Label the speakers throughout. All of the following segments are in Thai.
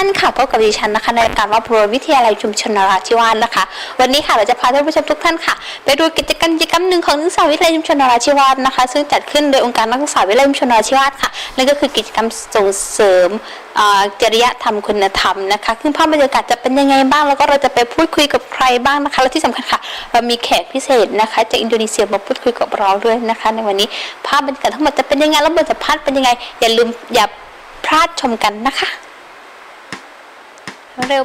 Speaker 1: ท่านค่ะพบกับดิฉันนะคะในรายการว่าพลวิทยาลัยชุมชนนราธิวาสนะคะ วันนี้ค่ะเราจะพาท่านผู้ชมทุกท่านค่ะ ไปดูกิจกรรมกิจกรรมหนึ่งของนักศึกษาวิทยาลัยชุมชนนราธิวาสนะคะ ซึ่งจัดขึ้นโดยองค์การนักศึกษาวิทยาลัยชุมชนนราธิวาสค่ะนั่นก็คือกิจกรรมส่งเสริมจริยธรรมคุณธรรมนะคะซึ่งภาพบรรยากาศจะเป็นยังไงบ้าง แล้วก็เราจะไปพูดคุยกับใครบ้างนะคะและที่สำคัญค่ะเรามีแขกพิเศษนะคะจากอินโดนีเซียมาพูดคุยกับเราด้วยนะคะ ในวันนี้ภาพบรรยากาศทั้งหมดจะเป็นยังไงแล้วบทสัมภาษณ์เป็นยังไงอย่าลืมอย่าพลาดชมกันนะคะ เร็ว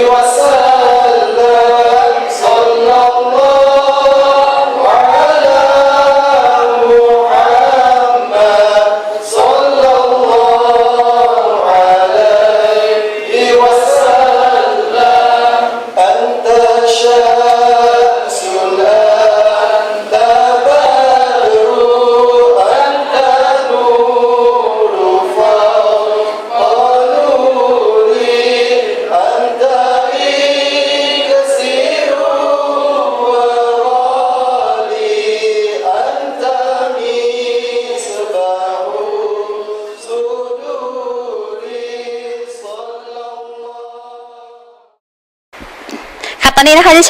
Speaker 2: وسلم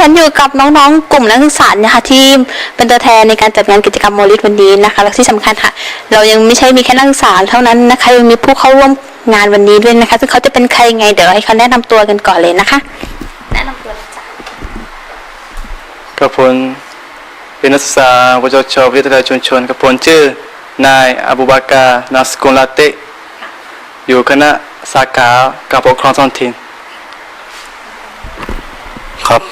Speaker 1: ฉันอยู่กับน้องๆ กลุ่มนักศึกษานะคะที่เป็นตัวแทนในการจัดงานกิจกรรมโมลิดวันนี้นะคะและที่สำคัญค่ะ เรายังไม่ใช่มีแค่นักศึกษาเท่านั้นนะคะยังมีผู้เข้าร่วมงานวันนี้ด้วยนะคะ ซึ่งเขาจะเป็นใครไงเดี๋ยวให้เขาแนะนำตัวกันก่อนเลยนะคะ แนะนำตัวจ้ะ
Speaker 3: กับผมเป็นนักศึกษาวจชวิทยาลัยชุมชนกับผมชื่อนายอบูบากานาสกุลลาเตะอยู่คณะสาขาการปกครองท้องถิ่น
Speaker 4: ครับ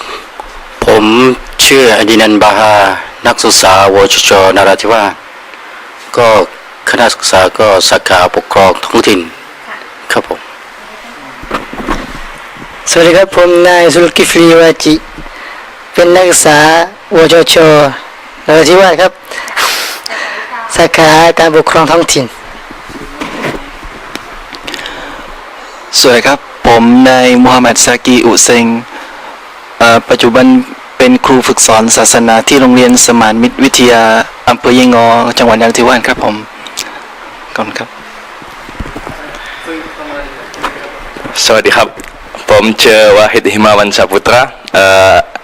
Speaker 4: ผมชื่ออดินันบาฮา นักศึกษาวชชนราธิวาสก็คณะศึกษาก็สาขาปกครองท้องถิ่นครับผม
Speaker 5: สวัสดีครับผมนายสุลกิฟลีวาจิ เป็นนักศึกษาวชชนราธิวาสครับ สาขาการปกครองท้องถิ่น
Speaker 3: สวัสดีครับ ผมนายมูฮัมหมัดซากีอุเซงอ่อปัจจุบัน เป็นครูฝึกสอนศาสนาที่โรงเรียนสมานมิตรวิทยาอำเภอยงอ จังหวัดนราธิวาสครับผมก่อนครับ
Speaker 6: สวัสดีครับ ผมเชื่อวาฮิดฮิมาวันสาพุตรา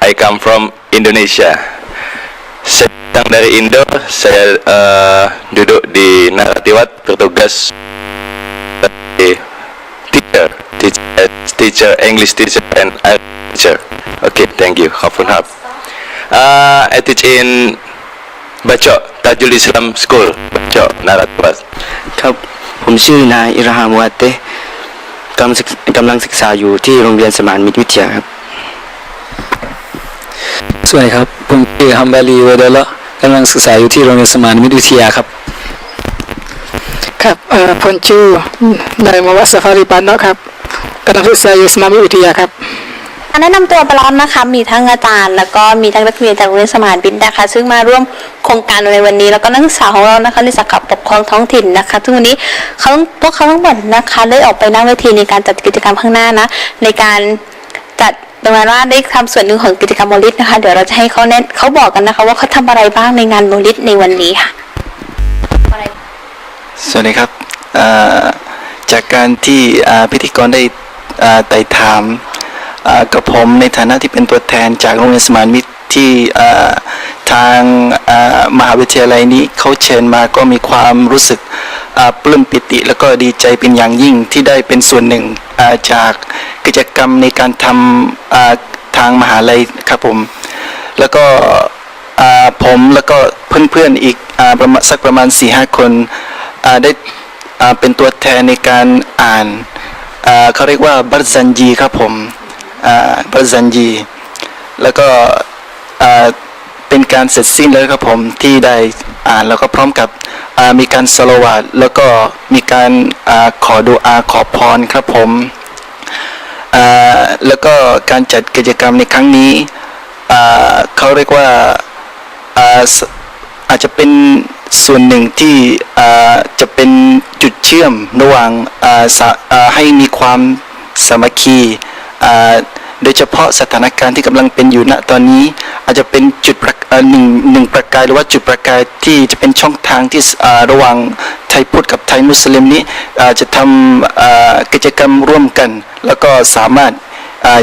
Speaker 6: I come from Indonesia saya datang dari Indo saya uh, duduk di Naratiwat bertugas di teacher teacher, teacher English teacher and Art teacher okay thank you ขอบคุณครับ uh, I teach in Bacok Tajul Islam School Bacok Naratiwat
Speaker 4: ครับผมชื่อนายอิรฮามวาเตะกำลังศึกกำลังศึกษาอยู่ที่โรงเรียนสมานมิตรวิทยาครับ
Speaker 7: สวัสดีครับผมชื่อฮัมบาลีเวเดละกำลังศึกษาอยู่ที่โรงเรียนสมานมิตรวิทยาครับ
Speaker 5: ครับเอ่อผมชื่อนายมวัสซาฟารีปานเนาะครับกำลังศึกษาอยู่สมาวิทยาครับ
Speaker 1: แนะนำตัวไปแล้วนะคะมีทั้งอาจารย์ แล้วก็มีทั้งนักเรียนจากโรงเรียนสมานบินนะคะ ซึ่งมาร่วมโครงการในวันนี้ แล้วก็นักศึกษาของเรานะคะในสาขาปกครองท้องถิ่นนะคะซึ่งวันนี้เขาพวกเขาทั้งหมดนะคะได้ออกไปนั่งเวทีในการจัดกิจกรรมข้างหน้านะในการจัดประมาณว่าได้ทำส่วนหนึ่งของกิจกรรมโมลิดนะคะเดี๋ยวเราจะให้เขาแนะเขาบอกกันนะคะ ว่าเขาทำอะไรบ้างในงานโมลิดในวันนี้ค่ะ
Speaker 3: สวัสดีครับ จากการที่พิธีกรได้ไต่ถามกับผมในฐานะที่เป็นตัวแทนจากโรงเรียนสมานมิตรที่ทางมหาวิทยาลัยนี้เขาเชิญมาก็มีความรู้สึกปลื้มปิติ แล้วก็ดีใจเป็นอย่างยิ่งที่ได้เป็นส่วนหนึ่งจากกิจกรรมในการทำทางมหาลัยครับผม แล้วก็ผมแล้วก็เพื่อนๆอีกอประมาณสักประมาณ4ีหคน ได้เป็นตัวแทนในการอ่านเขาเรียกว่าบัตซันจีครับผมบัตซันจีแล้วก็เป็นการเสร็จสิ้นแล้วครับผมที่ได้อ่านแล้วก็พร้อมกับมีการสโลวาดแล้วก็มีการอขอดูอาขอพรครับผมแล้วก็การจัดกิจกรรมในครั้งนี้เขาเรียกว่าอาอาจจะเป็น ส่วนหนึ่งที่จะเป็นจุดเชื่อมระหว่างให้มีความสามัคคีโดยเฉพาะสถานการณ์ที่กำลังเป็นอยู่ณตอนนี้ อาจจะเป็นจุดหนึ่งหนึ่งประกายหรือว่าจุดประกายที่จะเป็นช่องทางที่ระหว่างไทยพุทธกับไทยมุสลิมนี้จะทำกิจกรรมร่วมกัน แล้วก็สามารถ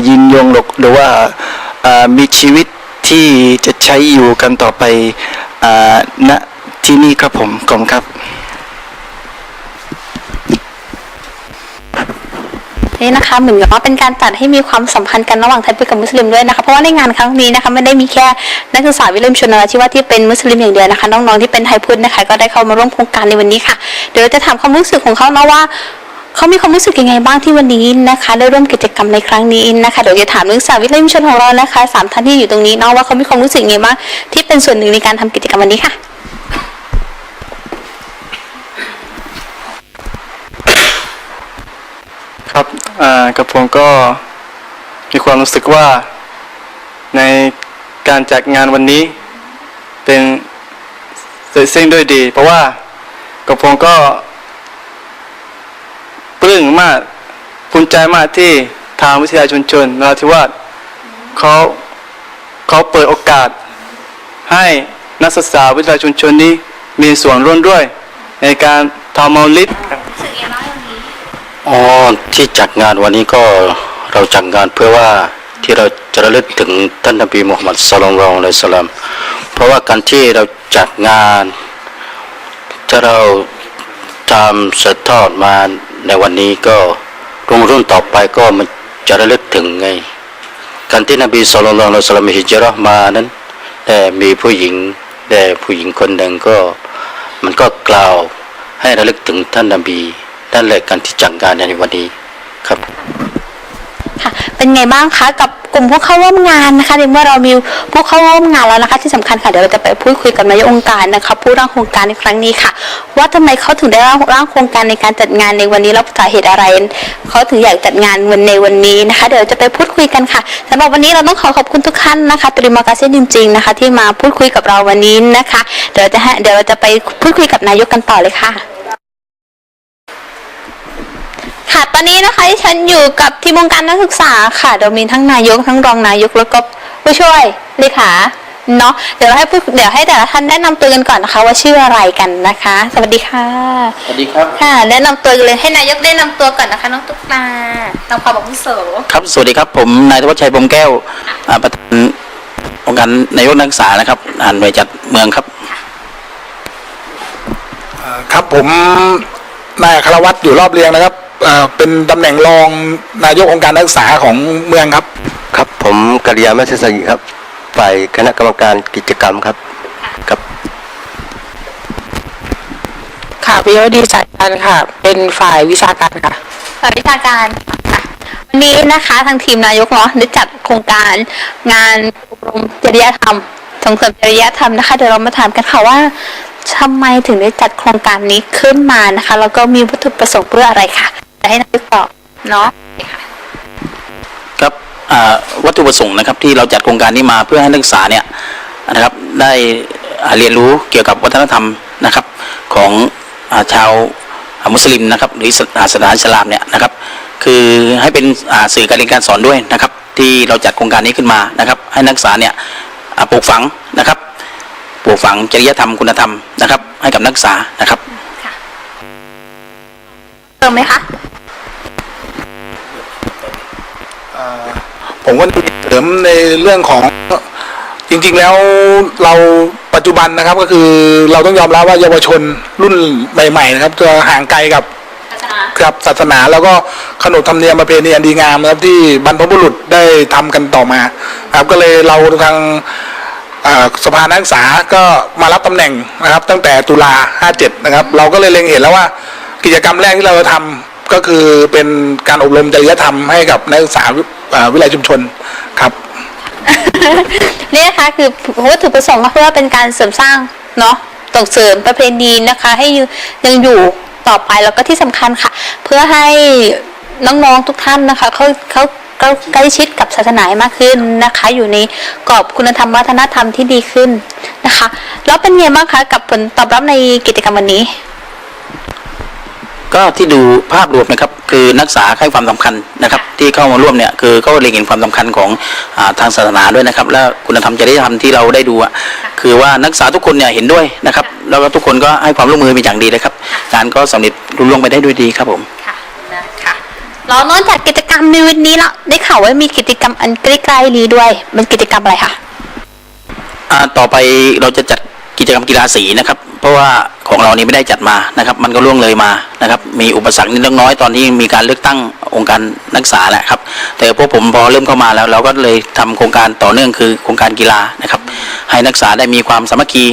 Speaker 3: ยืนยงหรือว่ามีชีวิตที่จะใช้อยู่กันต่อไปณ ที่นี่ครับผมขอบคุณครับ
Speaker 1: นี่นะคะเหมือนกับว่าเป็นการจัดให้มีความสัมพันธ์กันระหว่างไทยพุทธกับมุสลิมด้วยนะคะเพราะว่าในงานครั้งนี้นะคะไม่ได้มีแค่นักศึกษาวิเลมชนราธิวาที่เป็นมุสลิมอย่างเดียวนะคะน้องๆที่เป็นไทยพุทธนะคะก็ได้เข้ามาร่วมโครงการในวันนี้ค่ะเดี๋ยวจะถามความรู้สึกของเขานะว่าเขามีความรู้สึกยังไงบ้างที่วันนี้นะคะ ได้ร่วมกิจกรรมในครั้งนี้นะคะเดี๋ยวจะถามนักศึกษาวิเลมชนของเรานะคะสามท่านที่อยู่ตรงนี้เนาะว่าเขามีความรู้สึกยังไงบ้างที่เป็นส่วนหนึ่งในการทำกิจกรรมวันนี้ค่ะ
Speaker 3: ครับอ่ากับผมก็มีความรู้สึกว่าในการจัดงานวันนี้เป็นเสร็จสิ้นด้วยดี เพราะว่ากับผมก็ปลื้มมากภูมิใจมากที่ทางวิทยาชุมชนนราธิวาสเขาเขาเปิดโอกาส ให้นักศึกษาวิทยาชุมชนนี้มีส่วนร่วมด้วย ในการทำมาลิด
Speaker 4: อ๋อที่จัดงานวันนี้ก็เราจัดงานเพื่อว่าที่เราจะระลึกถึงท่านนบีมุฮัมมัดสุลลัลลอฮุอะลัยสลลัมเพราะว่าการที่เราจัดงาน ถ้าเราทำสืบทอดมาในวันนี้ก็รุ่นรุ่นต่อไปก็มันจะระลึกถึงไง การที่นบีสุลต่านละสลลัมฮิจราะห์มานั้น แต่มีผู้หญิงแต่ผู้หญิงคนหนึ่งก็ มันก็กล่าวให้ระลึกถึงท่านนบี นั่นแหละการที่จัดงานในวันนี้ครับ
Speaker 1: ค่ะเป็นไงบ้างคะกับกลุ่มผู้เข้าร่วมงานนะคะในเมื่อเรามีผู้เข้าร่วมงานแล้วนะคะ ที่สำคัญค่ะเดี๋ยวเราจะไปพูดคุยกับนายกองค์การนะคะผู้ร่างโครงการในครั้งนี้ค่ะ ว่าทำไมเขาถึงได้ร่างโครงการในการจัดงานในวันนี้แล้วสาเหตุอะไรเขาถึงอยากจัดงานวันในวันนี้นะคะ เดี๋ยวจะไปพูดคุยกันค่ะสำหรับวันนี้เราต้องขอขอบคุณทุกท่านนะคะตริมากาเซ่จริงๆนะคะ ที่มาพูดคุยกับเราวันนี้นะคะ เดี๋ยวจะให้เดี๋ยวเราจะไปพูดคุยกับนายกกันต่อเลยค่ะ ค่ะตอนนี้นะคะที่ฉันอยู่กับทีมองค์การนักศึกษาค่ะ โดยมีทั้งนายกทั้งรองนายกแล้วก็ผู้ช่วยเลขาเนาะเดี๋ยวเราให้ผู้เดี๋ยวให้แต่ละท่านแนะนำตัวกันก่อนนะคะ ว่าชื่ออะไรกันนะคะ สวัสดีค่ะ
Speaker 4: สวัสดีครับ
Speaker 1: ค่ะ แนะนำตัวกันเลยให้นายกได้นำตัวก่อนนะคะ น้องตุ๊กตาทำความอาวุโส
Speaker 4: ครับ สวัสดีครับ ผมนายธวัชชัยพรหมแก้วอ่าประธานองค์การนายกนักศึกษานะครับอ่านหน่วยจัดเมืองครับ
Speaker 8: ครับผมนายอัครวัตรอยู่รอบเรียงนะครับ เอ่อเป็นตำแหน่งรองนายกองค์การนักศึกษาของเมืองครับ
Speaker 2: ครับผมกัลยามัชสยิครับฝ่ายคณะกรรมการกิจกรรมครับครับ
Speaker 9: ค่ะพิยดีจัดการค่ะ เป็นฝ่ายวิชาการค่ะ
Speaker 1: ฝ่ายวิชาการค่ะวันนี้นะคะทางทีมนายกเนาะได้จัดโครงการงานอบรมจริยธรรมส่งเสริมจริยธรรมนะคะเดี๋ยวเรามาถามกันค่ะว่าทำไมถึงได้จัดโครงการนี้ขึ้นมานะคะ แล้วก็มีวัตถุประสงค์เพื่ออะไรค่ะ จะให้นายกตอบเนาะ
Speaker 4: ครับอ่าวัตถุประสงค์นะครับที่เราจัดโครงการนี้มาเพื่อให้นักศึกษาเนี่ยนะครับได้อ่าเรียนรู้เกี่ยวกับวัฒนธรรมนะครับของอาชาวอ่ามุสลิมนะครับหรือศาสนาอิสลามเนี่ยนะครับ คือให้เป็นอ่าสื่อการเรียนการสอนด้วยนะครับ ที่เราจัดโครงการนี้ขึ้นมานะครับ ให้นักศึกษาเนี่ยอ่าปลูกฝังนะครับปลูกฝังจริยธรรมคุณธรรมนะครับ ให้กับนักศึกษานะครับ
Speaker 1: เติมไหมคะ
Speaker 8: ผมก็มีเสริมในเรื่องของจริงๆแล้วเราปัจจุบันนะครับก็คือเราต้องยอมรับว่าเยาวชนรุ่นใหม่ๆนะครับจะห่างไกลกับครับศาสนาแล้วก็ขนบธรรมเนียมประเพณีอันดีงามนะครับที่บรรพบุรุษได้ทำกันต่อมานะครับก็เลยเราทางอ่าสภานักศึกษาก็มารับตำแหน่งนะครับ ตั้งแต่ตุลา 57 นะครับ เราก็เลยเล็งเห็นแล้วว่ากิจกรรมแรกที่เราจะทำ ก็คือเป็นการอบรมจริยธรรมให้กับนักศึกษาวิทยาชุมชนครับ
Speaker 1: นี่นะคะคือวัตถุประสงค์ก็เพื่อเป็นการเสริมสร้างเนาะส่งเสริมประเพณีนะคะ ให้ยังยังอยู่ต่อไปแล้วก็ที่สำคัญค่ะ เพื่อให้น้องๆทุกท่านนะคะเขาเขาใกล้ชิดกับศาสนาให้มากขึ้นนะคะ อยู่ในกรอบคุณธรรมวัฒนธรรมที่ดีขึ้นนะคะ แล้วเป็นไงบ้างคะกับผลตอบรับในกิจกรรมวันนี้
Speaker 4: ก็ที่ดูภาพรวมนะครับคือนักศึกษาให้ความสำคัญนะครับ ที่เข้ามาร่วมเนี่ยคือเขาเล็งเห็นความสำคัญของอาทางศาสนาด้วยนะครับ และคุณธรรมจริยธรรมที่เราได้ดูอะคือว่านักศึกษาทุกคนเนี่ยเห็นด้วยนะครับ แล้วก็ทุกคนก็ให้ความร่วมมือเป็นอย่างดีเลยครับงานก็สำเร็จรุ่ล่วงไปได้ด้วยดีครับผม
Speaker 1: ค่ะนะคะแล้วนอกจากกิจกรรมในวันนี้แล้วได้ข่าวว่ามีกิจกรรมอันใกล้ๆนี้ด้วยเป็นกิจกรรมอะไรคะ
Speaker 4: อ่าต่อไปเราจะจัด กิจกรรมกีฬาสีนะครับ เพราะว่าของเรานี่ไม่ได้จัดมานะครับ มันก็ล่วงเลยมานะครับ มีอุปสรรคนิดเล็กน้อยตอนที่มีการเลือกตั้งองค์การนักศึกษาแหละครับ แต่พวกผมพอเริ่มเข้ามาแล้ว เราก็เลยทำโครงการต่อเนื่องคือโครงการกีฬานะครับ ให้นักศึกษาได้มีความสามัคคี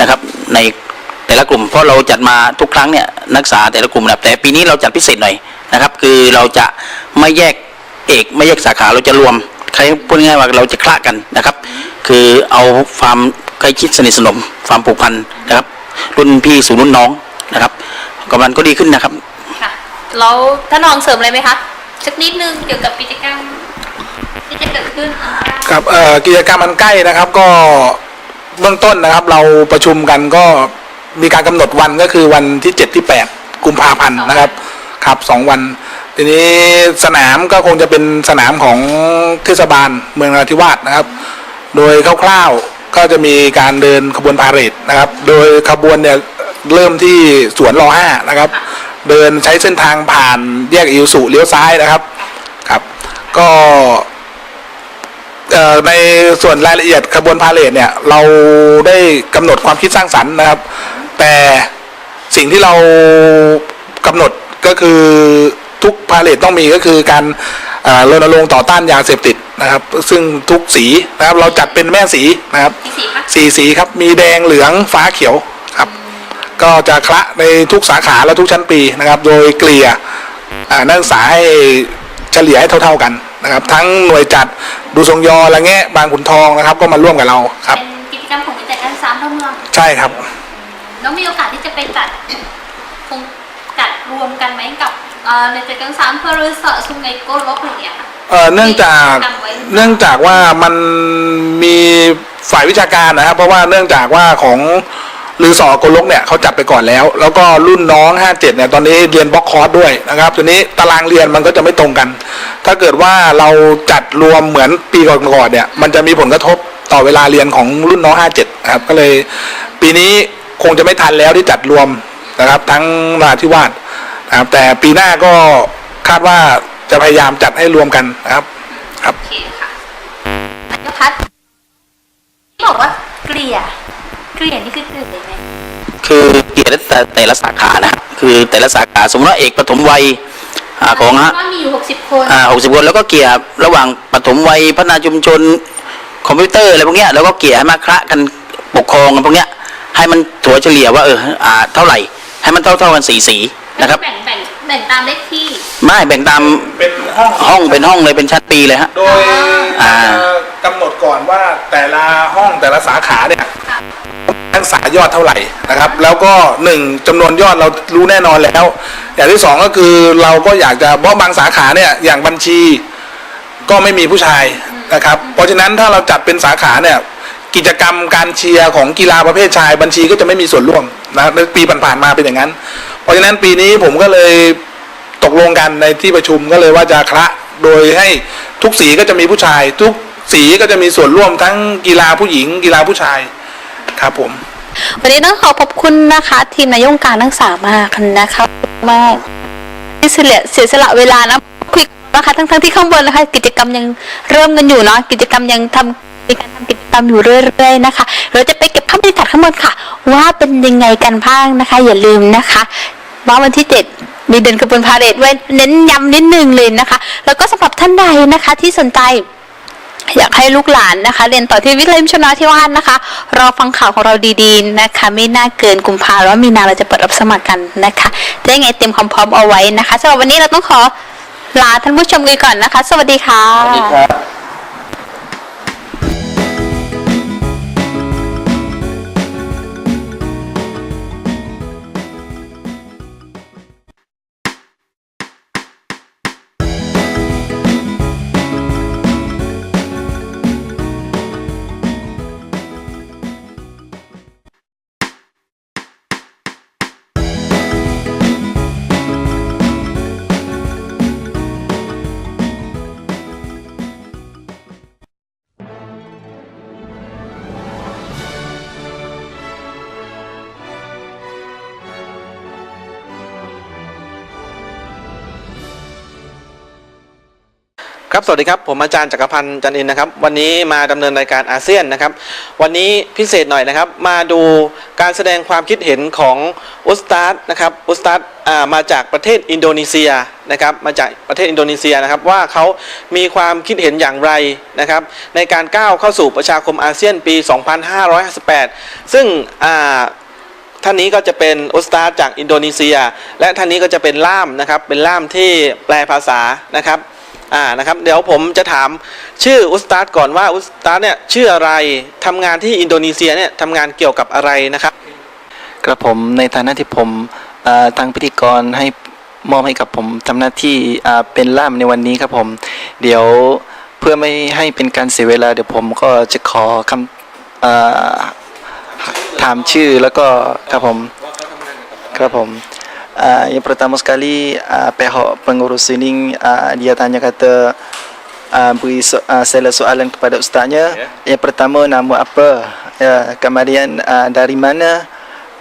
Speaker 4: นะครับ ในแต่ละกลุ่มเพราะเราจัดมาทุกครั้งเนี่ยนักศึกษาแต่ละกลุ่มนะแต่ปีนี้เราจัดพิเศษหน่อยนะครับ คือเราจะไม่แยกเอกไม่แยกสาขาเราจะรวมใครพูดง่ายว่าเราจะคละกันนะครับ คือเอาความใกล้ชิดสนิทสนมความผูกพันนะครับ รุ่นพี่สู่รุ่นน้องนะครับกำลังก็ดีขึ้นนะครับ
Speaker 1: ค่ะแล้วถ้าน้องเสริมอะไรไหมคะสักนิดนึงเกี่ยวกับกิจกรรมที่จะเกิดขึ้น
Speaker 8: ครับเอ่อกิจกรรมมันใกล้นะครับก็เบื้องต้นนะครับ เราประชุมกันก็มีการกำหนดวันก็คือวันที่เจ็ดที่แปดกุมภาพันธ์นะครับครับสองวันทีนี้สนามก็คงจะเป็นสนามของเทศบาลเมืองนราธิวาสนะครับ โดยคร่าวๆก็จะมีการเดินขบวนพาเหรดนะครับ โดยขบวนเนี่ยเริ่มที่สวนรอห้านะครับ เดินใช้เส้นทางผ่านแยกอิวสุเลี้ยวซ้ายนะครับครับ ก็ในส่วนรายละเอียดขบวนพาเหรดเนี่ยเราได้กำหนดความคิดสร้างสรรค์นะครับ แต่สิ่งที่เรากำหนดก็คือทุกพาเหรดต้องมีก็คือการ รณรงค์ต่อต้านยาเสพติดนะครับ ซึ่งทุกสีนะครับเราจัดเป็นแม่สีนะครับ
Speaker 1: สีคะ
Speaker 8: สีสีครับมีแดงเหลืองฟ้าเขียวครับ ก็จะคละในทุกสาขาและทุกชั้นปีนะครับ โดยเกลี่ยอ่านักศึกษาให้เฉลี่ยให้เท่า ๆกันนะครับ ทั้งหน่วยจัดดูทรงยอละแงะบางขุนทองนะครับ ก็มาร่วมกับเราครับ
Speaker 1: เป็นกิจกรรมของกิจการศึกษาทั่วเมือง
Speaker 8: ใช่ครับ
Speaker 1: แล้วมีโอกาสที่จะไปจัดคงจัดรวมกันไหมกับเอ่อ ในกิจการศึกษาอำเภอรือสอสุงไงโกลกอะไรอย่างเงี้ยค่ะ
Speaker 8: เอ่อเนื่องจากเนื่องจากว่ามันมีฝ่ายวิชาการนะครับ เพราะว่าเนื่องจากว่าของลือสอกลกเนี่ยเขาจัดไปก่อนแล้ว แล้วก็รุ่นน้อง 57 เนี่ยตอนนี้เรียนบล็อกคอร์สด้วยนะครับทีนี้ตารางเรียนมันก็จะไม่ตรงกัน ถ้าเกิดว่าเราจัดรวมเหมือนปีก่อนๆเนี่ยมันจะมีผลกระทบต่อเวลาเรียนของรุ่นน้อง 57 นะครับก็เลยปีนี้คงจะไม่ทันแล้วที่จัดรวมนะครับ ทั้งนราธิวาส นะครับแต่ปีหน้าก็คาดว่าจะพยายามจัดให้รวมกันนะครับ ครับ
Speaker 1: โอเคค่ะนายกพัฒน์ที่บอกว่าเกลี่ยเกลี่ยนี่คือเกลี่ยยังไง
Speaker 4: คือเกียรติแต่แต่ละสาขานะฮะคือแต่ละสาขาสมมติว่าเอกปฐมวัยอ่าของฮะ
Speaker 1: ว่ามีอยู่หกสิบคน
Speaker 4: อ่าหกสิบคนแล้วก็เกี่ยระหว่างปฐมวัยพัฒนาชุมชนคอมพิวเตอร์อะไรพวกเนี้ยแล้วก็เกี่ยให้มาคละกันปกครองกันพวกเนี้ยให้มันถัวเฉลี่ยว่าเอออ่าเท่าไหร่ ให้มันเท่าเท่าๆกันสีสี นะครับ
Speaker 1: แบ่งแบ่งแบ่งตามเลขที่
Speaker 4: ไม่แบ่งตาม
Speaker 8: เป็นห้อง
Speaker 4: ห้องเป็นห้องเลยเป็นชั้นปีเลยฮะ
Speaker 8: โดย
Speaker 4: อ่า
Speaker 8: กำหนดก่อนว่าแต่ละห้องแต่ละสาขาเนี่ยนักศึกษายอดเท่าไหร่นะครับ แล้วก็หนึ่งจำนวนยอดเรารู้แน่นอนแล้ว อย่างที่สองก็คือเราก็อยากจะเพราะบางสาขาเนี่ยอย่างบัญชีก็ไม่มีผู้ชายนะครับ เพราะฉะนั้นถ้าเราจัดเป็นสาขาเนี่ยกิจกรรมการเชียร์ของกีฬาประเภทชาย บัญชีก็จะไม่มีส่วนร่วมนะในปีผ่านๆมาเป็นอย่างนั้น เพราะฉะนั้นปีนี้ผมก็เลยตกลงกันในที่ประชุมก็เลยว่าจะคละโดยให้ทุกสีก็จะมีผู้ชาย ทุกสีก็จะมีส่วนร่วมทั้งกีฬาผู้หญิง กีฬาผู้ชายครับผม
Speaker 1: วันนี้ต้องขอขอบคุณนะคะ ทีมนายกการทั้งสามมากนะคะมากที่เสียเสียสละเวลานะคุยนะคะทั้งทั้งที่ข้างบนนะคะ กิจกรรมยังเริ่มกันอยู่เนาะกิจกรรมยังทำมีการทำกิจกรรมอยู่เรื่อยๆนะคะ เราจะไปเก็บภาพบรรยากาศข้างบนค่ะ ว่าเป็นยังไงกันบ้างนะคะ อย่าลืมนะคะ ว่าวันที่เจ็ดมีเดินกระบวนพาเรดไว้เน้นย้ำนิดนึงเลยนะคะ แล้วก็สำหรับท่านใดนะคะที่สนใจอยากให้ลูกหลานนะคะ เรียนต่อที่วิทยาลัยชนาธิวาสนะคะ รอฟังข่าวของเราดีๆนะคะ ไม่น่าเกินกุมภาแล้วมีนาเราจะเปิดรับสมัครกันนะคะจะยังไงเตรียมความพร้อมเอาไว้นะคะสำหรับวันนี้เราต้องขอลาท่านผู้ชมกันก่อนนะคะ สวัสดีค่ะ
Speaker 9: ครับ ครับสวัสดีครับผมอาจารย์จักรพันธ์จันอินนะครับ วันนี้มาดำเนินรายการอาเซียนนะครับ วันนี้พิเศษหน่อยนะครับ มาดูการแสดงความคิดเห็นของอุสตาดนะครับอุสตาดมาจากประเทศอินโดนีเซียนะครับ มาจากประเทศอินโดนีเซียนะครับ ว่าเขามีความคิดเห็นอย่างไรนะครับ ในการก้าวเข้าสู่ประชาคมอาเซียนปี 2558 ซึ่งอ่าท่านนี้ก็จะเป็นอุสตาดจากอินโดนีเซีย และท่านนี้ก็จะเป็นล่ามนะครับเป็นล่ามที่แปลภาษานะครับ อ่านะครับเดี๋ยวผมจะถามชื่ออุสตาดก่อนว่าอุสตาดเนี่ยชื่ออะไรทำงานที่อินโดนีเซียเนี่ยทำงานเกี่ยวกับอะไรนะครับ
Speaker 3: กระผมในฐานะที่ผมทางพิธีกรให้มอบให้กับผมทำหน้าที่เป็นล่ามในวันนี้ครับผม เดี๋ยวเพื่อไม่ให้เป็นการเสียเวลา เดี๋ยวผมก็จะขอคำถามชื่อแล้วก็ครับผมครับผม uh, yang pertama sekali uh, pihak pengurus ini uh, ah, dia tanya kata uh, beri so, uh, sela soalan kepada ustaznya yeah. yang pertama nama apa uh, kemudian uh, dari mana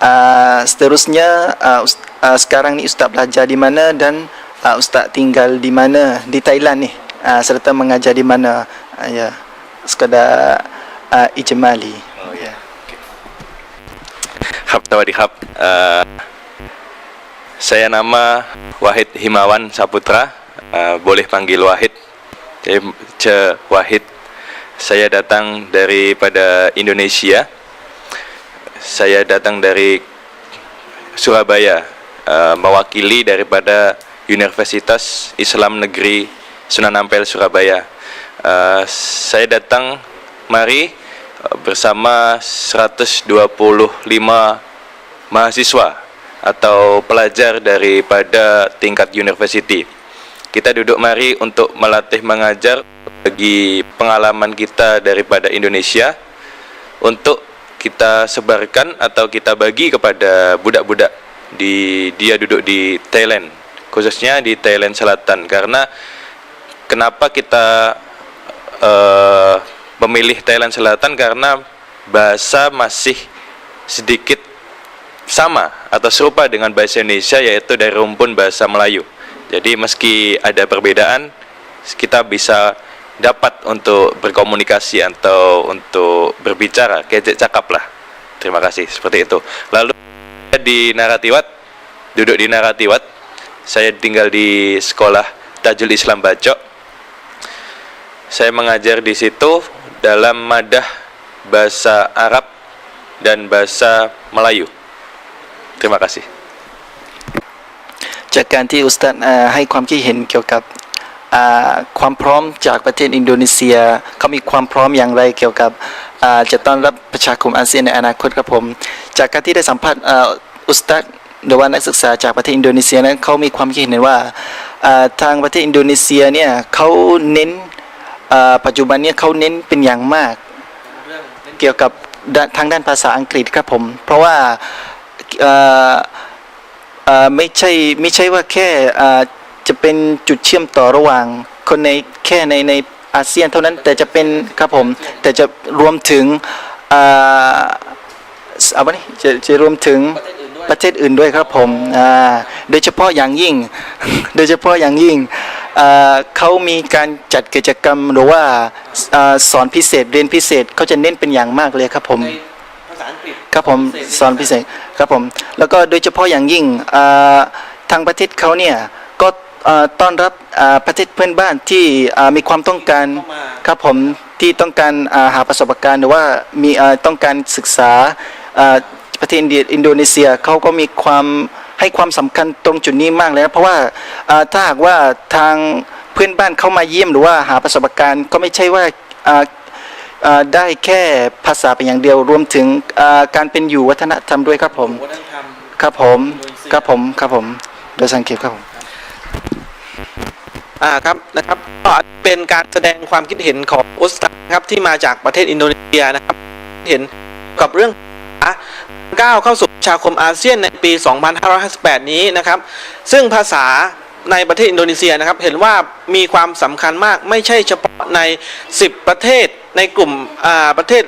Speaker 3: uh, seterusnya uh, ust- uh, sekarang ni ustaz belajar di mana dan uh, ustaz tinggal di mana di Thailand ni uh, serta mengajar di mana uh, ya yeah. sekadar uh, ijmali oh ya
Speaker 6: yeah. okay. hab tawadi hab uh... saya nama Wahid Himawan Saputra. Eh, boleh panggil Wahid. Saya Ce Wahid. Saya datang daripada Indonesia. Saya datang dari Surabaya. Eh, mewakili daripada Universitas Islam Negeri Sunan Ampel Surabaya. Eh, saya datang mari eh, bersama 125 mahasiswa atau pelajar daripada tingkat university. Kita duduk mari untuk melatih mengajar bagi pengalaman kita daripada Indonesia untuk kita sebarkan atau kita bagi kepada budak-budak di dia duduk di Thailand khususnya di Thailand Selatan karena kenapa kita uh, memilih Thailand Selatan karena bahasa masih sedikit sama atau serupa dengan bahasa Indonesia yaitu dari rumpun bahasa Melayu. Jadi meski ada perbedaan kita bisa dapat untuk berkomunikasi atau untuk berbicara kecek cakap lah. Terima kasih seperti itu. Lalu di Naratiwat duduk di Naratiwat saya tinggal di sekolah Tajul Islam Bacok saya mengajar di situ dalam madah bahasa Arab dan bahasa Melayu. Terima kasih.
Speaker 3: จากการที่อุสตัดให้ความคิดเห็นเกี่ยวกับความพร้อมจากประเทศอินโดนีเซียเขามีความพร้อมอย่างไรเกี่ยวกับจะต้อนรับประชาคมอาเซียนในอนาคตครับผม จากการที่ได้สัมภาษณ์อุสตัดหรือว่านักศึกษาจากประเทศอินโดนีเซียนั้นเขามีความคิดเห็นว่าทางประเทศอินโดนีเซียเนี่ยเขาเน้นปัจจุบันเนี่ยเขาเน้นเป็นอย่างมาก เกี่ยวกับทางด้านภาษาอังกฤษครับผม เพราะว่า ไม่ใช่ไม่ใช่ว่าแค่จะเป็นจุดเชื่อมต่อระหว่างคนในแค่ในในอาเซียนเท่านั้นแต่จะเป็นครับผมแต่จะรวมถึงเอาไปนี่จะจะรวมถึงประเทศอื่นด้วยครับผมโดยเฉพาะอย่างยิ่ง โดยเฉพาะอย่างยิ่งเขามีการจัดกิจกรรมหรือว่าสอนพิเศษเรียนพิเศษเขาจะเน้นเป็นอย่างมากเลยครับผม ครับผมสอนพิเศษครับผมแล้วก็โดยเฉพาะอย่างยิ่งทางประเทศเขาเนี่ยก็ต้อนรับประเทศเพื่อนบ้านที่มีความต้องการครับผมที่ต้องการหาประสบการณ์หรือว่ามีต้องการศึกษาประเทศอินเดียอินโดนีเซียเขาก็มีความให้ความสำคัญตรงจุดนี้มากเลยนะเพราะว่าถ้าหากว่าทางเพื่อนบ้านเข้ามาเยี่ยมหรือว่าหาประสบการณ์ ก็ไม่ใช่ว่า ได้แค่ภาษาเป็นอย่างเดียวรวมถึงเอ่อการเป็นอยู่วัฒนธรรมด้วยครับผม
Speaker 9: วัฒนธรรม
Speaker 3: ครับผมครับผมครับผม โดยสังเกตครับผม
Speaker 9: อ่าครับนะครับก็เป็นการแสดงความคิดเห็นของอุสตาครับที่มาจากประเทศอินโดนีเซียนะครับเห็นกับเรื่องก้าวเข้าสู่ประชาคมอาเซียนในปี 2558 นี้นะครับ ซึ่งภาษาในประเทศอินโดนีเซียนะครับ เห็นว่ามีความสำคัญมากไม่ใช่เฉพาะใน 10 ประเทศ ในกลุ่มประเทศ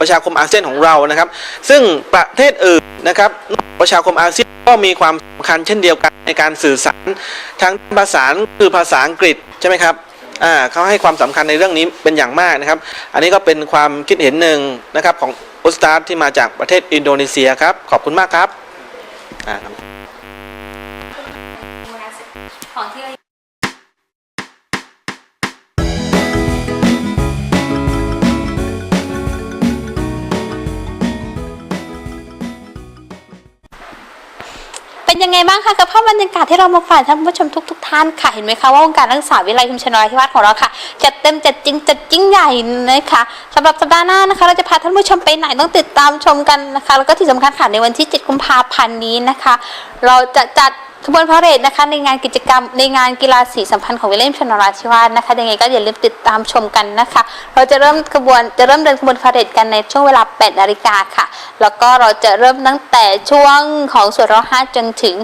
Speaker 9: ประชาคมอาเซียนของเรานะครับ ซึ่งประเทศอื่นนะครับนอกประชาคมอาเซียนก็มีความสำคัญเช่นเดียวกันในการสื่อสารทางภาษาคือภาษาอังกฤษใช่ไหมครับอ่าเขาให้ความสำคัญในเรื่องนี้เป็นอย่างมากนะครับ อันนี้ก็เป็นความคิดเห็นหนึ่งนะครับของอุสตาดที่มาจากประเทศอินโดนีเซียครับ ขอบคุณมากครับอ่า
Speaker 1: เป็นยังไงบ้างคะกับภาพบรรยากาศที่เรามาฝากท่านผู้ชมทุกๆทท่านค่ะเห็นไหมคะว่าองค์การนักศึกษาวิทยาลัยชุมชนราธิวาสของเราค่ะจัดเต็มจัดจริงจัดจริงใหญ่นะคะสำหรับสัปดาห์หน้านะคะเราจะพาท่านผู้ชมไปไหนต้องติดตามชมกันนะคะ แล้วก็ที่สำคัญค่ะในวันที่ 7 กุมภาพันธ์นี้นะคะ เราจะจัด ขบวนพาเหรดนะคะในงานกิจกรรมในงานกีฬาสีสัมพันธ์ของวิลเลมชนราธิวาสนะคะยังไงก็อย่าลืมติดตามชมกันนะคะ เราจะเริ่มขบวนจะเริ่มเดินขบวนพาเหรดกันในช่วงเวลา8นาฬิกาค่ะ แล้วก็เราจะเริ่มตั้งแต่ช่วงของส่วนรห้าจนถึง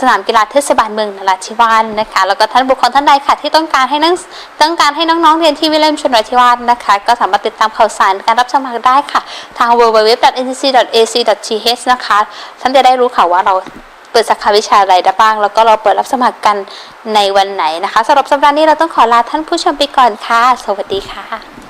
Speaker 1: สนามกีฬาเทศบาลเมืองนราธิวาสนะคะ แล้วก็ท่านบุคคลท่านใดค่ะที่ต้องการให้นักต้องการให้น้องๆเรียนที่วิลเลมชนราธิวาสนะคะ ก็สามารถติดตามข่าวสารการรับสมัครได้ค่ะ ทาง www.ncc.ac.th นะคะ ท่านจะได้รู้ค่ะว่าเรา เปิดสาขาวิชาอะไรได้บ้าง แล้วก็เราเปิดรับสมัครกันในวันไหนนะคะสำหรับสัปดาห์นี้เราต้องขอลาท่านผู้ชมไปก่อนค่ะ สวัสดีค่ะ